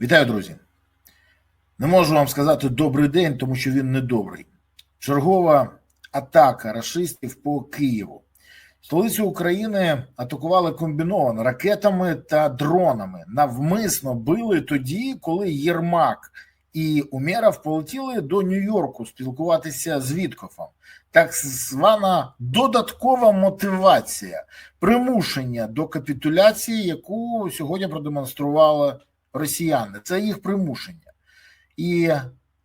Вітаю, друзі. Не можу вам сказати добрий день, тому що він не добрий. Чергова атака рашистів по Києву. Столицю України атакували комбіновано ракетами та дронами. Навмисно били тоді, коли Єрмак і Умєров полетіли до Нью-Йорку спілкуватися з Віткофом. Так звана додаткова мотивація, примушення до капітуляції, яку сьогодні продемонстрували росіяни. Це їх примушення. І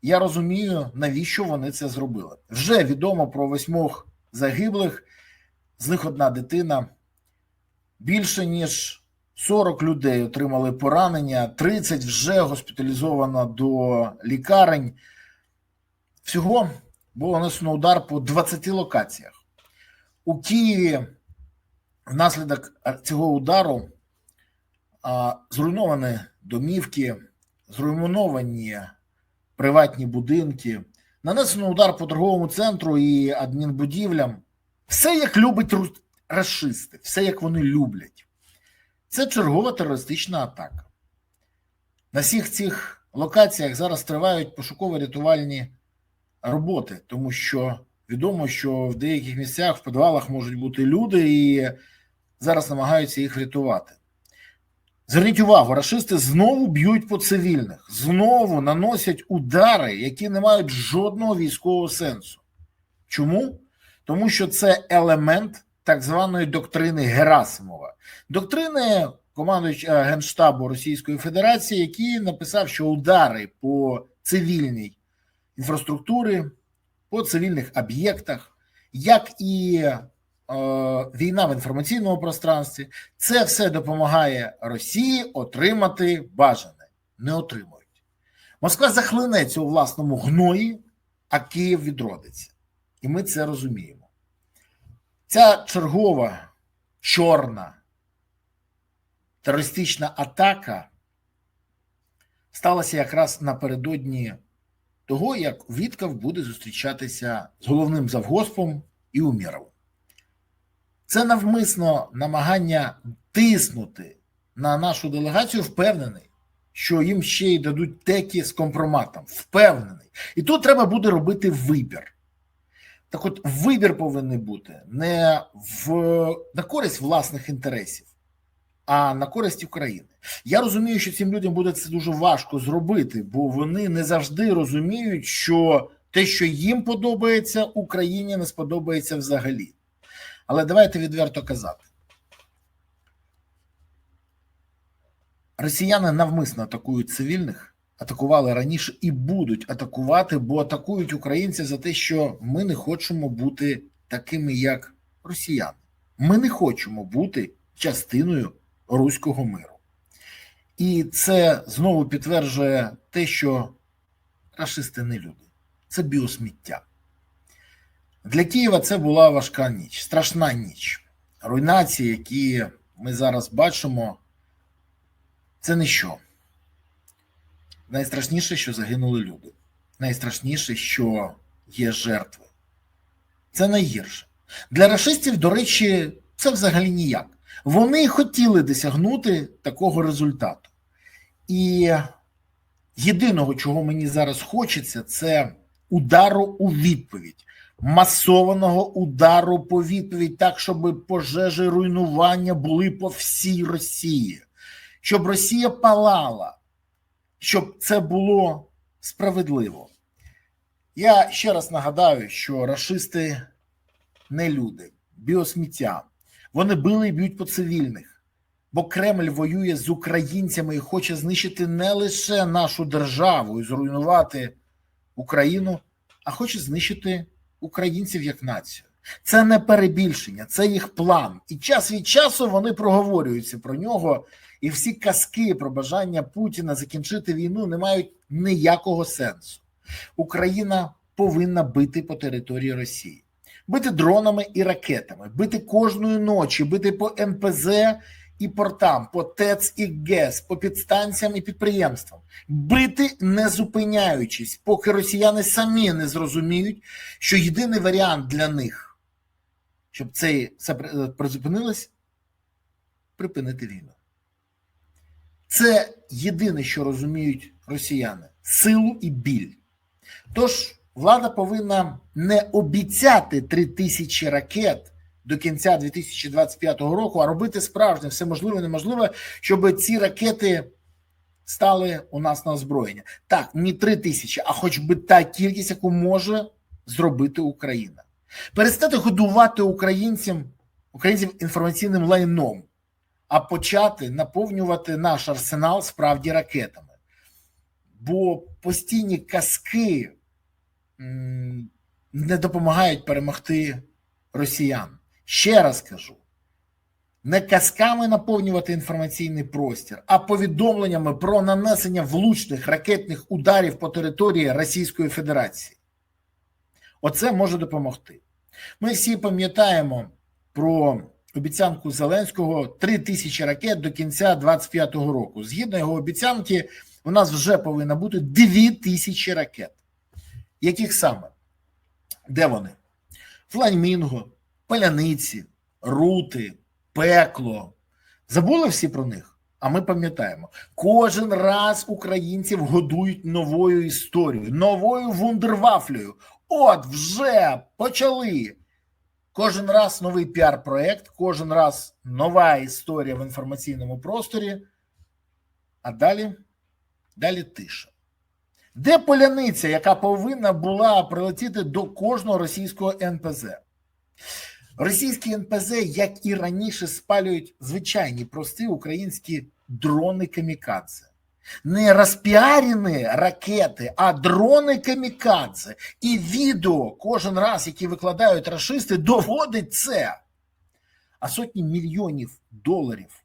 я розумію, навіщо вони це зробили. Вже відомо про восьмох загиблих, з них одна дитина. Більше ніж 40 людей отримали поранення, 30 вже госпіталізовано до лікарень. Всього було нанесено удар по 20 локаціях. У Києві внаслідок цього удару зруйновані домівки, зруйновані приватні будинки, нанесено удар по торговому центру і адмінбудівлям. Все як любить расисти, все як вони люблять. Це чергова терористична атака. На всіх цих локаціях зараз тривають пошуково-рятувальні роботи, тому що відомо, що в деяких місцях в підвалах можуть бути люди, і зараз намагаються їх врятувати. Зверніть увагу, рашисти знову б'ють по цивільних, знову наносять удари, які не мають жодного військового сенсу. Чому? Тому що це елемент так званої доктрини Герасимова, доктрини командуючого Генштабу Російської Федерації, який написав, що удари по цивільній інфраструктурі, по цивільних об'єктах, як і війна в інформаційному пространстві, це все допомагає Росії отримати бажане. Не отримують. Москва захлинеться у власному гної, а Київ відродиться. І ми це розуміємо. Ця чергова чорна терористична атака сталася якраз напередодні того, як Вітков буде зустрічатися з головним завгоспом і Умєровим. Це навмисно намагання тиснути на нашу делегацію, впевнений, що їм ще й дадуть текі з компроматом. Впевнений. І тут треба буде робити вибір. Так от вибір повинен бути не в, на користь власних інтересів, а на користь України. Я розумію, що цим людям буде це дуже важко зробити, бо вони не завжди розуміють, що те, що їм подобається, Україні не сподобається взагалі. Але давайте відверто казати. Росіяни навмисно атакують цивільних, атакували раніше і будуть атакувати, бо атакують українців за те, що ми не хочемо бути такими, як росіяни. Ми не хочемо бути частиною руського миру. І це знову підтверджує те, що расисти не люди, це біосміття. Для Києва це була важка ніч, страшна ніч. Руйнації, які ми зараз бачимо, це не що. Найстрашніше, що загинули люди. Найстрашніше, що є жертви. Це найгірше. Для расистів, до речі, це взагалі ніяк. Вони хотіли досягнути такого результату. І єдиного, чого мені зараз хочеться, це удару у відповідь масованого удару по відповідь, так, щоб пожежі руйнування були по всій Росії, щоб Росія палала, щоб це було справедливо. Я ще раз нагадаю, що расисти не люди, біосміття. Вони били і б'ють по цивільних, бо Кремль воює з українцями і хоче знищити не лише нашу державу і зруйнувати Україну, а хоче знищити українців як націю. Це не перебільшення, це їх план. І час від часу вони проговорюються про нього. І всі казки про бажання Путіна закінчити війну не мають ніякого сенсу. Україна повинна бити по території Росії, бити дронами і ракетами, бити кожної ночі, бити по НПЗ і портам, по ТЕЦ і ГЕС, по підстанціям і підприємствам, бити не зупиняючись, поки росіяни самі не зрозуміють, що єдиний варіант для них, щоб це призупинилось, припинити війну. Це єдине, що розуміють росіяни силу і біль. Тож влада повинна не обіцяти три тисячі ракет до кінця 2025 року, а робити справжнє все можливе, неможливе, щоб ці ракети стали у нас на озброєння. Так, не три тисячі, а хоч би та кількість, яку може зробити Україна. Перестати годувати українцям українців інформаційним лайном, а почати наповнювати наш арсенал справді ракетами. Бо постійні казки не допомагають перемогти росіян. Ще раз кажу: не казками наповнювати інформаційний простір, а повідомленнями про нанесення влучних ракетних ударів по території Російської Федерації. Оце може допомогти. Ми всі пам'ятаємо про обіцянку Зеленського 3 тисячі ракет до кінця 2025 року. Згідно його обіцянки, у нас вже повинно бути 2 тисячі ракет. Яких саме? Де вони? Фланьмінго, Паляниці, Рути, Пекло. Забули всі про них? А ми пам'ятаємо, кожен раз українців годують новою історією, новою вундервафлею. От вже почали. Кожен раз новий піар-проект, кожен раз нова історія в інформаційному просторі. А далі, далі тиша. Де поляниця, яка повинна була прилетіти до кожного російського НПЗ? Російські НПЗ, як і раніше, спалюють звичайні прості українські дрони камікадзе. Не розпіарені ракети, а дрони камікадзе. І відео кожен раз, які викладають рашисти, доводить це. А сотні мільйонів доларів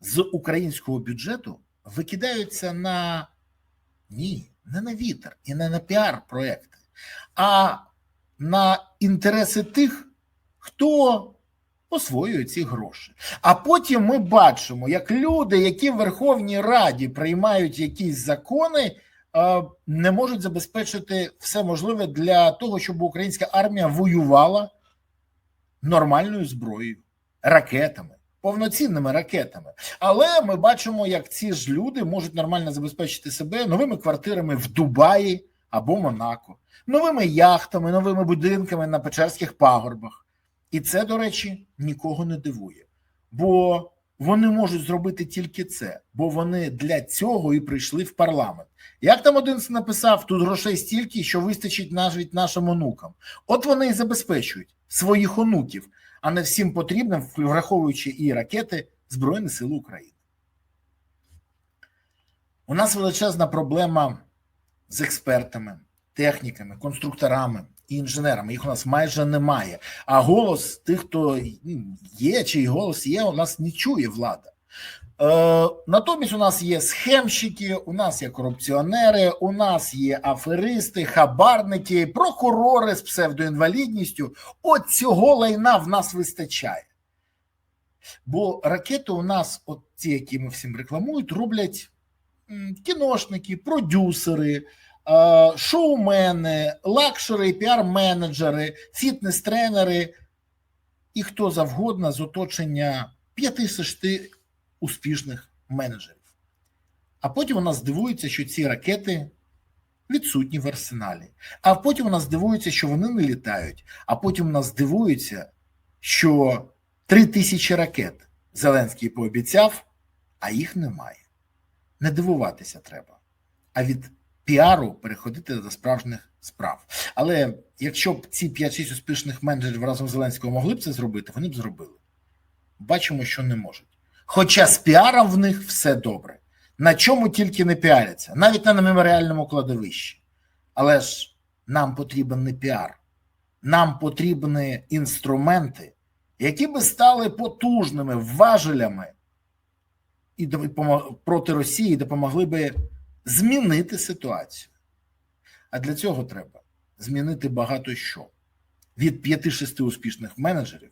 з українського бюджету викидаються на ні, не на вітер і не на піар-проекти, а на інтереси тих, хто освоює ці гроші. А потім ми бачимо, як люди, які в Верховній Раді приймають якісь закони, е, не можуть забезпечити все можливе для того, щоб українська армія воювала нормальною зброєю, ракетами. Повноцінними ракетами, але ми бачимо, як ці ж люди можуть нормально забезпечити себе новими квартирами в Дубаї або Монако, новими яхтами, новими будинками на Печерських пагорбах. І це, до речі, нікого не дивує, бо вони можуть зробити тільки це, бо вони для цього і прийшли в парламент. Як там один написав, тут грошей стільки, що вистачить навіть нашим онукам. От вони і забезпечують своїх онуків, а не всім потрібним, враховуючи і ракети Збройні Сили України. У нас величезна проблема з експертами, техніками, конструкторами і інженерами. Їх у нас майже немає. А голос тих, хто є, чий голос є, у нас не чує влада. Е, натомість у нас є схемщики, у нас є корупціонери, у нас є аферисти, хабарники, прокурори з псевдоінвалідністю. От цього лайна в нас вистачає. Бо ракети у нас, от ті, які ми всім рекламують, роблять кіношники, продюсери, шоумени, лакшери, піар-менеджери, фітнес-тренери і хто завгодно з оточення 5-6 успішних менеджерів. А потім у нас дивується, що ці ракети відсутні в арсеналі. А потім у нас дивується, що вони не літають. А потім у нас дивується, що 3 тисячі ракет Зеленський пообіцяв, а їх немає. Не дивуватися треба. А від піару переходити до справжніх справ. Але якщо б ці 5-6 успішних менеджерів разом з Зеленського могли б це зробити, вони б зробили. Бачимо, що не можуть. Хоча з піаром в них все добре. На чому тільки не піаряться, навіть на меморіальному кладовищі. Але ж нам потрібен не піар, нам потрібні інструменти, які би стали потужними важелями і проти Росії допомогли би змінити ситуацію. А для цього треба змінити багато що від 5-6 успішних менеджерів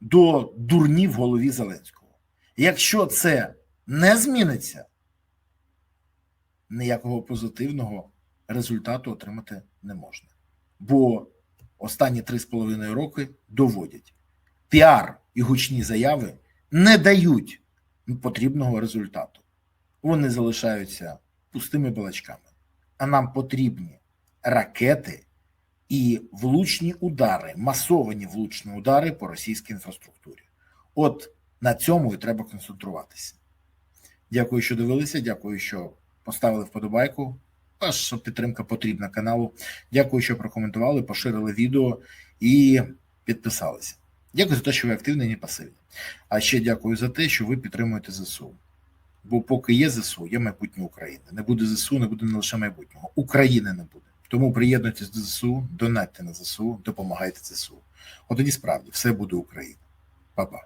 до дурні в голові Зеленського. Якщо це не зміниться, ніякого позитивного результату отримати не можна. Бо останні 3,5 роки доводять, піар і гучні заяви не дають потрібного результату. вони залишаються пустими балачками. А нам потрібні ракети і влучні удари, масовані влучні удари по російській інфраструктурі. От на цьому і треба концентруватися. Дякую, що дивилися. Дякую, що поставили вподобайку. Ваша підтримка потрібна каналу. Дякую, що прокоментували, поширили відео і підписалися. Дякую за те, що ви активні і не пасивні. А ще дякую за те, що ви підтримуєте ЗСУ. Бо поки є ЗСУ, є майбутнє України. Не буде ЗСУ, не буде не лише майбутнього. України не буде. Тому приєднуйтесь до ЗСУ, донатьте на ЗСУ, допомагайте ЗСУ. От тоді справді все буде Україна. Па-па.